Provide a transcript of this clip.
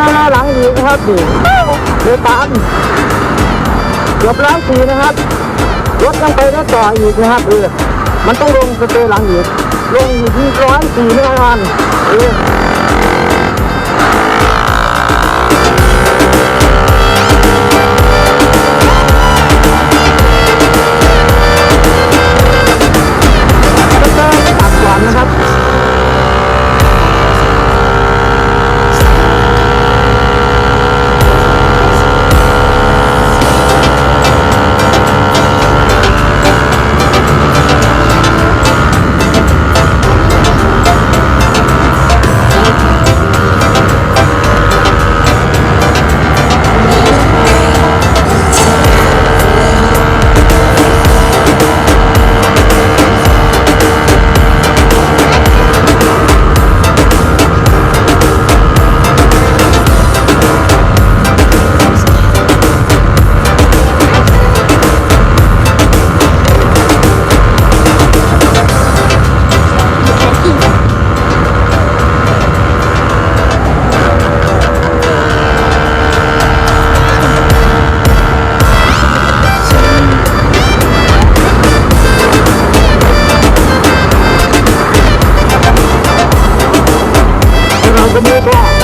นะครับดีเดือดตามเกือบล้านสีนะครับ รถต้องไปได้ต่ออีกนะครับเออมันต้องลงสเตอร์หลังอีกลงอยู่ที่ร้อยสี่แน่นอนเออ Cobra.